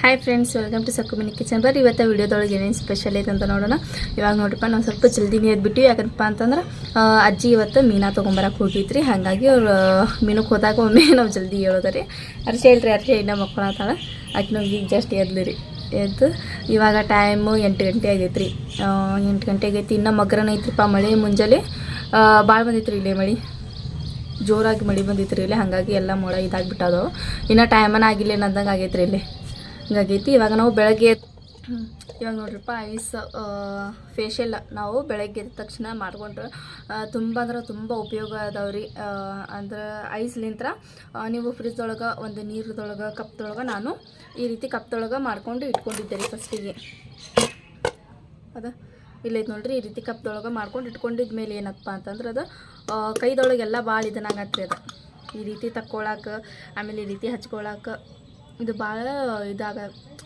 Hi friends welcome to Sakkumini kitchen ಬರ್ ಇವತ್ತು ವೀಡಿಯೋದೊಳಗೆ ಏನೇನು ಸ್ಪೆಷಲ್ ಐತೆ ಅಂತ ನೋಡೋಣ. ಇವಾಗ ನೋಡ್ರಿಪ್ಪ, ನಾವು ಸ್ವಲ್ಪ ಜಲ್ದಿನೇ ಎದ್ಬಿಟ್ಟು ಯಾಕಂತಪ್ಪ ಅಂತಂದ್ರೆ ಅಜ್ಜಿ ಇವತ್ತು ಮೀನಾ ತೊಗೊಂಬರಕ್ಕೆ ಹೋಗಿದ್ರಿ. ಹಾಗಾಗಿ ಅವ್ರು ಮೀನಕ್ಕೆ ಹೋದಾಗ ಒಮ್ಮೆ ನಾವು ಜಲ್ದಿ ಹೇಳೋದ್ರಿ. ಅರ್ಶಿ ಹೇಳ್ರಿ, ಅರ್ಶೆ ಇನ್ನ ಮಕ್ಕಳತ್ತಾಳ ನಾವು ಈಗ ಜಸ್ಟ್ ಎದ್ಲಿ ಎದ್ದು, ಇವಾಗ ಟೈಮು ಎಂಟು ಗಂಟೆ ಆಗೈತೆ ರೀ ಎಂಟು ಗಂಟೆ ಆಗೈತಿ. ಇನ್ನೂ ಮಗ್ರನ ಐತ್ರಿಪ್ಪ, ಮಳೆ ಮುಂಜಾನೆ. ಭಾಳ ಬಂದೈತ್ರಿ ಇಲ್ಲೇ ಮಳೆ. ಜೋರಾಗಿ ಮಳೆ ಬಂದಿತ್ತು ರೀ ಇಲ್ಲಿ. ಹಾಗಾಗಿ ಎಲ್ಲ ಮೋಡ ಇದಾಗಿಬಿಟ್ಟದವು. ಇನ್ನೂ ಟೈಮನ ಆಗಿಲ್ಲ ಅನ್ನೋದಂಗೆ ಆಗೈತೆ ರೀ ಇಲ್ಲಿ. ಹಿಂಗಾಗೈತಿ. ಇವಾಗ ನಾವು ಬೆಳಗ್ಗೆ ಇವಾಗ ನೋಡ್ರಿಪ್ಪ ಐಸ್ ಫೇಶಿಯಲ್ ನಾವು ಬೆಳಗ್ಗೆ ಎದ್ದ ತಕ್ಷಣ ಮಾಡ್ಕೊಂಡ್ರೆ ತುಂಬ ಅಂದ್ರೆ ತುಂಬ ಉಪಯೋಗ ಅದಾವ್ರಿ. ಅಂದ್ರೆ ಐಸ್ಲಿಂತ್ರ ನೀವು ಫ್ರಿಜ್ದೊಳಗೆ ಒಂದು ನೀರದೊಳಗೆ ಕಪ್ದೊಳಗೆ ನಾನು ಈ ರೀತಿ ಕಪ್ದೊಳಗೆ ಮಾಡ್ಕೊಂಡು ಇಟ್ಕೊಂಡಿದ್ದೆ ರೀ ಫಸ್ಟಿಗೆ ಅದ? ಇಲ್ಲೈತೆ ನೋಡ್ರಿ ಈ ರೀತಿ ಕಪ್ದೊಳಗೆ ಮಾಡ್ಕೊಂಡು ಇಟ್ಕೊಂಡಿದ ಮೇಲೆ ಏನಪ್ಪ ಅಂತಂದ್ರೆ ಅದು ಕೈದೊಳಗೆಲ್ಲ ಭಾಳ ಇದನ್ನಾಗತ್ತೆ ಅದು. ಈ ರೀತಿ ತಕ್ಕೊಳಕ್ಕೆ ಆಮೇಲೆ ಈ ರೀತಿ ಹಚ್ಕೊಳಕ್ಕೆ ಇದು ಭಾಳ ಇದಾಗ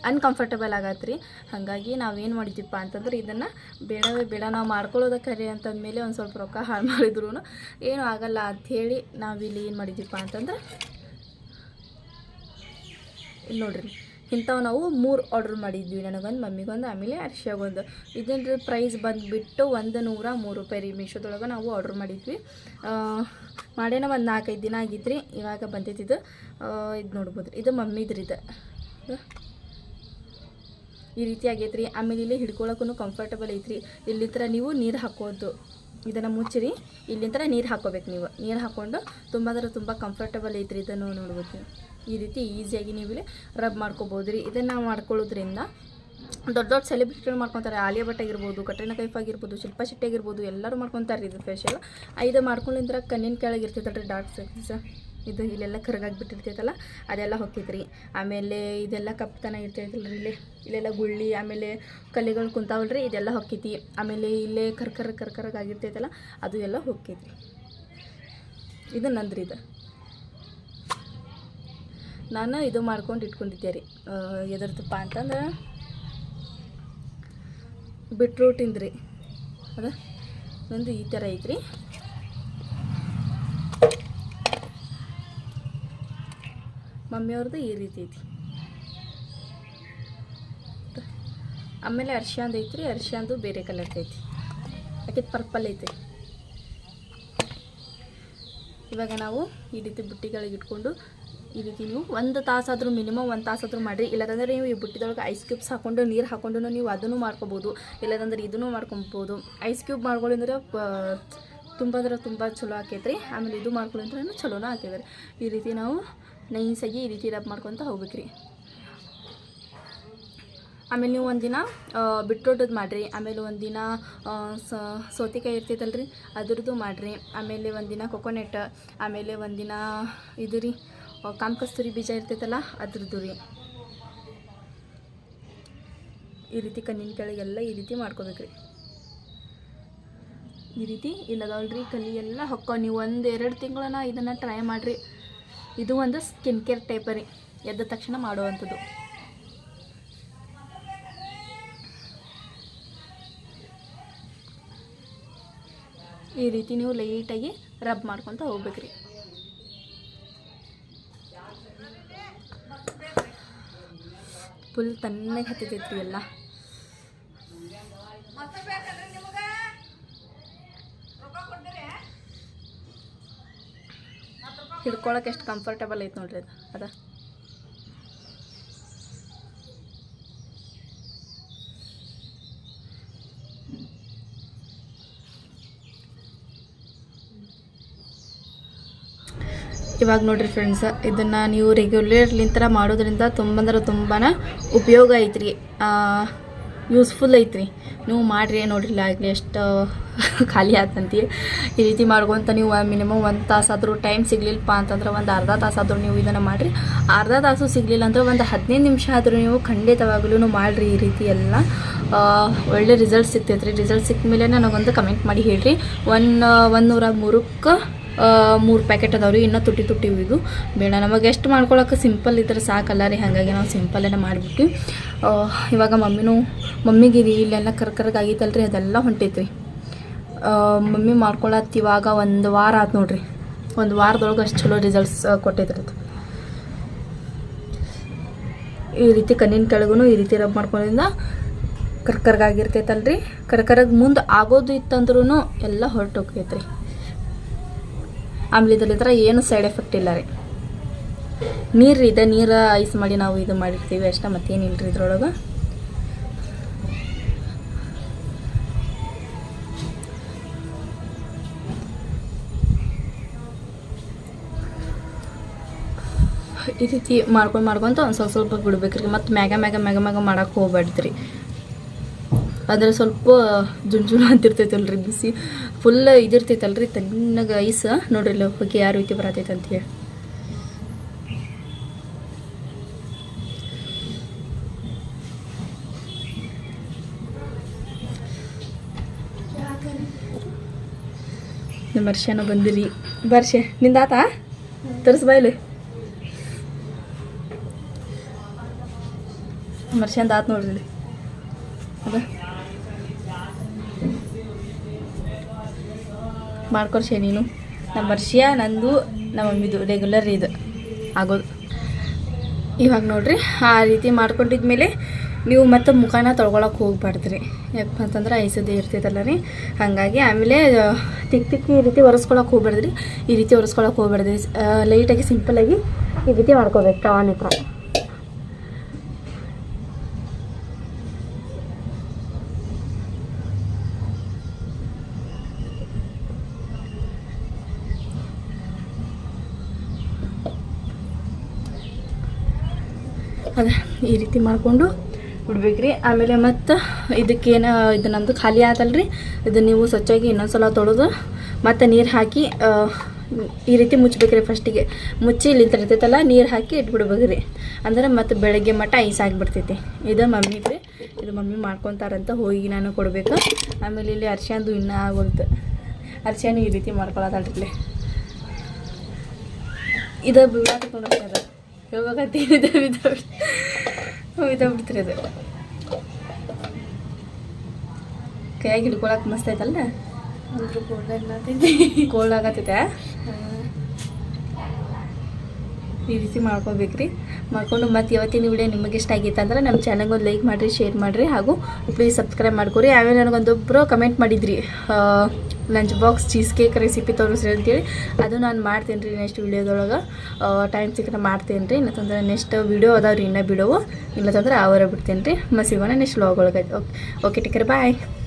ಅನ್ಕಂಫರ್ಟಬಲ್ ಆಗತ್ತೆ ರೀ ಹಾಗಾಗಿ ನಾವೇನು ಮಾಡಿದ್ದೀವಪ್ಪ ಅಂತಂದ್ರೆ ಇದನ್ನು ಬೇಡವೇ ಬೇಡ, ನಾವು ಮಾಡ್ಕೊಳ್ಳೋದ ಕರೆ ಅಂತಂದಮೇಲೆ ಒಂದು ಸ್ವಲ್ಪ ರೊಕ್ಕ ಹಾಳು ಮಾಡಿದ್ರು ಏನೂ ಆಗಲ್ಲ ಅಂಥೇಳಿ ನಾವಿಲ್ಲಿ ಏನು ಮಾಡಿದ್ದೀವಪ್ಪ ಅಂತಂದ್ರೆ ನೋಡ್ರಿ. ಇಂಥವು ನಾವು ಮೂರು ಆರ್ಡ್ರ್ ಮಾಡಿದ್ವಿ ನನಗೊಂದು, ಮಮ್ಮಿಗೊಂದು, ಆಮೇಲೆ ಅರ್ಶಿಯಾಗೊಂದು ಇದ್ರ ಪ್ರೈಸ್ ಬಂದುಬಿಟ್ಟು ಒಂದು ನೂರ ಮೂರು ರೂಪಾಯಿ ರೀ ಮೀಶೋದೊಳಗೆ ನಾವು ಆರ್ಡ್ರ್ ಮಾಡಿದ್ವಿ. ಮಾಡೇನ ಒಂದು ನಾಲ್ಕೈದು ದಿನ ಆಗಿದ್ರಿ, ಇವಾಗ ಬಂದಿದ್ದು ಇದು ನೋಡ್ಬೋದು ರೀ ಇದು ಮಮ್ಮಿದ್ರಿ ಇದು ಇದು. ಈ ರೀತಿ ಆಗೈತ್ರಿ. ಆಮೇಲೆ ಇಲ್ಲಿ ಹಿಡ್ಕೊಳಕ್ಕೂ ಕಂಫರ್ಟಬಲ್ ಐತ್ರಿ. ಇಲ್ಲಿಂತ್ರ ನೀವು ನೀರು ಹಾಕೋದು. ಇದನ್ನು ಮುಚ್ಚಿರಿ. ಇಲ್ಲಿಂದ ನೀರು ಹಾಕೋಬೇಕು ನೀವು. ನೀರು ಹಾಕ್ಕೊಂಡು ತುಂಬ ಅಂದ್ರೆ ತುಂಬ ಕಂಫರ್ಟಬಲ್ ಐತ್ರಿ ಇದನ್ನು ನೋಡ್ಬೋದು ಈ ರೀತಿ ಈಸಿಯಾಗಿ ನೀವು ಇಲ್ಲಿ ರಬ್ ಮಾಡ್ಕೋಬೋದು ರೀ. ಇದನ್ನು ಮಾಡ್ಕೊಳ್ಳೋದ್ರಿಂದ ದೊಡ್ಡ ದೊಡ್ಡ ಸೆಲೆಬ್ರಿಟಿಗಳು ಮಾಡ್ಕೊತಾರೆ. ಆಲಿಯಾ ಭಟ್ ಆಗಿರ್ಬೋದು, ಕಟ್ರಿನಾ ಕೈಫ್ ಆಗಿರ್ಬೋದು, ಶಿಲ್ಪಾ ಶೆಟ್ಟಿ ಆಗಿರ್ಬೋದು, ಎಲ್ಲರೂ ಮಾಡ್ಕೊತಾರೆ ಇದು ಫೇಶಿಯಲ್ ಇದು ಮಾಡ್ಕೊಂಡಿದ್ರೆ ಕಣ್ಣಿನ ಕೆಳಗೆ ಇರ್ತೈತಲ್ರಿ ಡಾರ್ಕ್ ಸರ್ಕಲ್ಸ್ ಇದು ಇಲ್ಲೆಲ್ಲ ಕರಗಾಗಿ ಬಿಟ್ಟಿರ್ತೈತಲ್ಲ ಅದೆಲ್ಲ ಹೋಗ್ತೈತ್ರಿ. ಆಮೇಲೆ ಇದೆಲ್ಲ ಕಪ್ಪತನ ಇರ್ತೈತಲ್ಲ ರೀ ಇಲ್ಲಿ. ಇಲ್ಲೆಲ್ಲ ಗುಳ್ಳಿ, ಆಮೇಲೆ ಕಲ್ಲಿಗಳು ಕುಂತಾವಲ್ರಿ ಇದೆಲ್ಲ ಹೊಕ್ಕೈತಿ ಆಮೇಲೆ ಇಲ್ಲೇ ಕರ್ಕರ ಕರ್ಕರಾಗಿರ್ತೈತಲ್ಲ ಅದು ಎಲ್ಲ ಹೋಗ್ತೈತಿ ಇದು ನಂದ್ರಿ ಇದು ನಾನು ಇದು ಮಾಡ್ಕೊಂಡು ಇಟ್ಕೊಂಡಿದ್ದೆ ರೀ. ಎದರ್ತಪ್ಪ ಅಂತಂದ್ರೆ ಬಿಟ್ರೂಟ್ ರೀ. ಅದ? ನಂದು ಈ ಥರ ಐತ್ರಿ. ಮಮ್ಮಿಯವ್ರದ್ದು ಈ ರೀತಿ ಐತಿ. ಆಮೇಲೆ ಅರ್ಶಿಯಾಂದು ಐತ್ರಿ ಅರ್ಶಿಯಾಂದು ಬೇರೆ ಕಲರ್ ಐತಿ. ಯಾಕೆ ಪರ್ಪಲ್ ಐತೆ ಇವಾಗ ನಾವು ಈ ರೀತಿ ಬುಟ್ಟಿಗಳಿಗೆ ಇಟ್ಕೊಂಡು ಈ ರೀತಿ ನೀವು ಒಂದು ತಾಸಾದರೂ ಮಿನಿಮಮ್ ಒಂದು ತಾಸಾದರೂ ಮಾಡಿರಿ. ಇಲ್ಲದಂದ್ರೆ ನೀವು ಈ ಬುಟ್ಟಿದೊಳಗೆ ಐಸ್ ಕ್ಯೂಬ್ಸ್ ಹಾಕೊಂಡು, ನೀರು ಹಾಕೊಂಡು ನೀವು ಅದನ್ನು ಮಾಡ್ಕೋಬೋದು. ಇಲ್ಲದಂದ್ರೆ ಇದನ್ನು ಮಾಡ್ಕೊಬೋದು. ಐಸ್ ಕ್ಯೂಬ್ ಮಾಡ್ಕೊಳ್ಳಿಂದ್ರೆ ತುಂಬ ಅಂದ್ರೆ ತುಂಬ ಚಲೋ ಆಕೈತ್ರಿ. ಆಮೇಲೆ ಇದು ಮಾಡ್ಕೊಳ್ಳಿಂದ್ರೆ ಚಲೋನ ಹಾಕಿದ್ರಿ ಈ ರೀತಿ ನಾವು ನೈಸಾಗಿ ಈ ರೀತಿ ರಬ್ ಮಾಡ್ಕೊತ ಹೋಗ್ಬೇಕ್ರಿ. ಆಮೇಲೆ ನೀವು ಒಂದಿನ ಬಿಟ್ರೋಟದ್ದು ಮಾಡಿರಿ. ಆಮೇಲೆ ಒಂದಿನ ಸೌತೆಕಾಯಿ ಇರ್ತೈತಲ್ರಿ, ಅದ್ರದ್ದು ಮಾಡಿರಿ. ಆಮೇಲೆ ಒಂದಿನ ಕೊಕೊನೆಟ್ ಆಮೇಲೆ ಒಂದಿನ ಇದು ರೀ ಆ, ಕಾಮ್ ಕಸ್ತೂರಿ ಬೀಜ ಇರ್ತೈತಲ್ಲ ಅದ್ರದ್ದು ರೀ ಈ ರೀತಿ ಕಣ್ಣಿನ ಕೆಳಗೆಲ್ಲ ಈ ರೀತಿ ಮಾಡ್ಕೋಬೇಕ್ರಿ. ಈ ರೀತಿ ಇಲ್ಲದಲ್ರಿ ಕಲಿ ಎಲ್ಲ ಹೊಕ್ಕೋ ನೀವು ಒಂದು ಎರಡು ತಿಂಗಳನ್ನ ಇದನ್ನು ಟ್ರೈ ಮಾಡಿರಿ. ಇದು ಒಂದು ಸ್ಕಿನ್ ಕೇರ್ ಟೈಪ್ ರೀ. ಎದ್ದ ತಕ್ಷಣ ಮಾಡುವಂಥದ್ದು. ಈ ರೀತಿ ನೀವು ಲೈಟಾಗಿ ರಬ್ ಮಾಡ್ಕೊತ ಹೋಗ್ಬೇಕ್ರಿ. ಫುಲ್ ತಣ್ಣಗೆ ಹತ್ತಿತೈತ್ರಿ ಎಲ್ಲ. ಹಿಡ್ಕೊಳಕ್ಕೆ ಎಷ್ಟು ಕಂಫರ್ಟೇಬಲ್ ಐತೆ ನೋಡ್ರಿ ಅದು ಅದ. ಇವಾಗ ನೋಡ್ರಿ ಫ್ರೆಂಡ್ಸ್ ಇದನ್ನು ನೀವು ರೆಗ್ಯುಲರ್ಲಿಂತರ ಮಾಡೋದ್ರಿಂದ ತುಂಬ ಅಂದ್ರೆ ತುಂಬಾ ಉಪಯೋಗ ಐತ್ರಿ. ಯೂಸ್ಫುಲ್ ಐತ್ರಿ. ನೀವು ಮಾಡಿರಿ ನೋಡ್ರಿಲ್ಲ ಆಗಲಿ ಎಷ್ಟು ಖಾಲಿ ಆತಂತಿ. ಈ ರೀತಿ ಮಾಡ್ಕೊಂತ ನೀವು ಮಿನಿಮಮ್ ಒಂದು ತಾಸಾದರೂ ಟೈಮ್ ಸಿಗ್ಲಿಲ್ಲಪ್ಪ ಅಂತಂದ್ರೆ ಒಂದು ಅರ್ಧ ತಾಸಾದರೂ ನೀವು ಇದನ್ನು ಮಾಡಿರಿ. ಅರ್ಧ ತಾಸು ಸಿಗಲಿಲ್ಲ ಅಂದ್ರೆ ಒಂದು ಹದಿನೈದು ನಿಮಿಷ ಆದರೂ ನೀವು ಖಂಡಿತವಾಗ್ಲೂ ಮಾಡಿರಿ ಈ ರೀತಿ ಎಲ್ಲ. ಒಳ್ಳೆ ರಿಸಲ್ಟ್ ಸಿಗ್ತೈತೆ ರೀ ರಿಸಲ್ಟ್ ಸಿಕ್ಕ ಮೇಲೆ ನನಗೊಂದು ಕಮೆಂಟ್ ಮಾಡಿ ಹೇಳ್ರಿ. ಒನ್ ಒಂದು ನೂರ ಮೂರಕ್ಕೆ ಮೂರು ಪ್ಯಾಕೆಟ್ ಅದಾವ್ರಿ, ಇನ್ನೂ ತುಟ್ಟಿ ತುಟ್ಟಿ ಇದು. ಬೇಡ, ನಮಗೆ ಎಷ್ಟು ಮಾಡ್ಕೊಳಕ್ಕೆ ಸಿಂಪಲ್ ಇದ್ರೆ ಸಾಕಲ್ಲ ರೀ, ಹಾಗಾಗಿ ನಾವು ಸಿಂಪಲ್ಲೇನೆ ಮಾಡಿಬಿಟ್ಟು ಇವಾಗ ಮಮ್ಮಿನೂ, ಮಮ್ಮಿಗೆ ಇದು ಇಲ್ಲೆಲ್ಲ ಕರ್ಕರ್ಗೆ ರೀ ಅದೆಲ್ಲ ಹೊಂಟೈತ್ರಿ. ಮಮ್ಮಿ ಮಾಡ್ಕೊಳತ್ತ ಇವಾಗ ಒಂದು ವಾರ ಆತು ನೋಡ್ರಿ. ಒಂದು ವಾರದೊಳಗೆ ಅಷ್ಟು ಚಲೋ ರಿಸಲ್ಟ್ಸ್ ಕೊಟ್ಟೈತ್ರಿ ಈ ರೀತಿ ಕಣ್ಣಿನ ಕೆಳಗೂ ಈ ರೀತಿ ರಬ್ ಮಾಡ್ಕೊಳ್ಳೋದ್ರಿಂದ ಕರ್ಕರ್ಗಾಗಿರ್ತೈತಲ್ರಿ. ಕರ್ಕರಗ್ ಮುಂದೆ ಆಗೋದು ಇತ್ತಂದ್ರೂ ಎಲ್ಲ ಹೊರಟೋಗ್ತೈತೆ ರೀ ಆಮೇಲೆ ಏನು ಸೈಡ್ ಎಫೆಕ್ಟ್ ಇಲ್ಲ ರೀ. ನೀರು ಇದೆ ನೀರು ಐಸ್ ಮಾಡಿ ನಾವು ಇದು ಮಾಡಿರ್ತೀವಿ ಅಷ್ಟೇ ಮತ್ತೇನಿಲ್ಲ ರೀ ಇದ್ರೊಳಗೆ? ಈ ರೀತಿ ಮಾಡ್ಕೊಂಡು ಮಾಡ್ಕೊಂತ ಒಂದು ಸ್ವಲ್ಪ ಸ್ವಲ್ಪ ಬಿಡ್ಬೇಕ್ರಿ. ಮತ್ತು ಮ್ಯಾಗ ಮ್ಯಾಗ ಮ್ಯಾಗ ಮ್ಯಾಗ ಮಾಡಕ್ಕೆ ಹೋಗ್ಬಾರ್ದ್ರಿ ಅದ್ರಲ್ಲಿ ಸ್ವಲ್ಪ ಜುಣ ಅಂತಿರ್ತೈತಲ್ರಿ ಬಿಸಿ. ಫುಲ್ ಇದಿರ್ತೈತಲ್ರಿ ತಣ್ಣಗ ಐಸ್. ನೋಡ್ರಿ ಇಲ್ಲಿ ಹೋಗಿ ಯಾವ ರೀತಿ ಬರತೈತೆ ಅಂತ ಹೇಳಿ. ವರ್ಷನ ಬಂದಿರಿ. ಬರ್ಷೆ ನಿಂದಾತ ತರ್ಸ್ ಬಾಯ್ಲಿ ವರ್ಷಂದ ಆತ್ ನೋಡ್ರಿ. ಅದ. ಮಾಡ್ಕೊಡ್ಸೆ ನೀನು. ನಮ್ಮ ವರ್ಷಿಯ, ನಂದು, ನಮ್ಮ ಮಮ್ಮಿದು ರೆಗ್ಯುಲರ್ ಇದು. ಆಗೋದು ಇವಾಗ ನೋಡ್ರಿ, ಆ ರೀತಿ ಮಾಡ್ಕೊಂಡಿದ್ಮೇಲೆ ನೀವು ಮತ್ತೆ ಮುಖಾನ ತೊಳ್ಕೊಳಕ್ಕೆ ಹೋಗ್ಬಾರ್ದ್ರಿ. ಯಾಕಪ್ಪ ಅಂತಂದ್ರೆ ಐಸದೇ ಇರ್ತೈತಲ್ಲ ರೀ. ಹಾಗಾಗಿ ಆಮೇಲೆ ತಿಕ್ ತಿಕ್ ತಿಕ್ಕಿ ಈ ರೀತಿ ಒರೆಸ್ಕೊಳಕ್ಕೆ ಹೋಗ್ಬಾರ್ದ್ರಿ. ಈ ರೀತಿ ಒರೆಸ್ಕೊಳಕ್ಕೆ ಹೋಗ್ಬಾರ್ದ್ರಿ. ಲೈಟಾಗಿ ಸಿಂಪಲಾಗಿ ಈ ರೀತಿ ಮಾಡ್ಕೋಬೇಕು ಟವಾನ್ ಅದೇ, ಈ ರೀತಿ ಮಾಡಿಕೊಂಡು ಬಿಡ್ಬೇಕ್ರಿ. ಆಮೇಲೆ ಮತ್ತು ಇದಕ್ಕೇನು ಇದು ನಮ್ಮದು ಖಾಲಿ ಆತಲ್ರಿ. ಇದು ನೀವು ಸ್ವಚ್ಛಾಗಿ ಇನ್ನೊಂದ್ಸಲ ತೊಳೆದು ಮತ್ತು ನೀರು ಹಾಕಿ ಈ ರೀತಿ ಮುಚ್ಚಬೇಕ್ರಿ ಫಸ್ಟಿಗೆ ಮುಚ್ಚಿ ಇರ್ತೈತಲ್ಲ ನೀರು ಹಾಕಿ ಇಟ್ಬಿಡ್ಬೇಕ್ರಿ. ಅಂದ್ರೆ ಮತ್ತು ಬೆಳಗ್ಗೆ ಮಟ್ಟ ಐಸ್ ಆಗಿಬಿಡ್ತೈತಿ. ಇದು ಮಮ್ಮಿಗೆ ಇದು ಮಮ್ಮಿ ಮಾಡ್ಕೊತಾರಂತ ಹೋಗಿ ನಾನು ಕೊಡಬೇಕು. ಆಮೇಲೆ ಇಲ್ಲಿ ಅರ್ಶಂದು ಇನ್ನೂ ಆಗೋಯ್ತು ಅರ್ಶಿಣ ಈ ರೀತಿ ಮಾಡ್ಕೊಳತ್ತಲ್ರಿ ಇದು ಬಿಡಾಕ ತೊಗೊಂಡು ಏನಿದೆ ಬಿಡ್ತೀರಿ ಅದು ಕೈಯಾಗಿ ಹಿಡ್ಕೊಳಕ್ಕೆ ಮಸ್ತ್ ಐತಲ್ಲ ಅಂದ್ರೂ ಕೋಲ್ಡ್ ಆಗತ್ತೈತೆ ಈ ರೀತಿ ಮಾಡ್ಕೋಬೇಕ್ರಿ. ಮಾಡ್ಕೊಂಡು ಮತ್ತೆ ಇವತ್ತಿನ ವಿಡಿಯೋ ನಿಮಗೆ ಇಷ್ಟ ಆಗಿತ್ತು ಅಂದ್ರೆ ನಮ್ಮ ಚಾನಲ್ಗೆ ಒಂದು ಲೈಕ್ ಮಾಡಿರಿ ಶೇರ್ ಮಾಡಿರಿ ಹಾಗೂ ಪ್ಲೀಸ್ ಸಬ್ಸ್ಕ್ರೈಬ್ ಮಾಡ್ಕೊರಿ. ಆಮೇಲೆ ನನಗೊಂದೊಬ್ಬರು ಕಮೆಂಟ್ ಮಾಡಿದ್ರಿ lunch box cheesecake recipe ತೋರಿಸ್ರಿ ಅಂತೇಳಿ. ಅದು ನಾನು ಮಾಡ್ತೀನಿ ರೀ ನೆಕ್ಸ್ಟ್ ವಿಡಿಯೋದೊಳಗೆ. ಟೈಮ್ ಸಿಕ್ಕರೆ ಮಾಡ್ತೀನಿ ರೀ. ಇಲ್ಲಂತಂದ್ರೆ ನೆಕ್ಸ್ಟ್ ವೀಡಿಯೋ ಅದಾವ ರೀ ಇನ್ನೂ ಬಿಡೋವು. ಇಲ್ಲತಂದ್ರೆ ಅವರ ಬಿಡ್ತೀನಿ ರೀ. ಮಸಿಗೋಣ ಸಿಗೋಣ ನೆಕ್ಸ್ಟ್ ವ್ಲಾಗ್ ಒಳಗೆ. Okay okay take care bye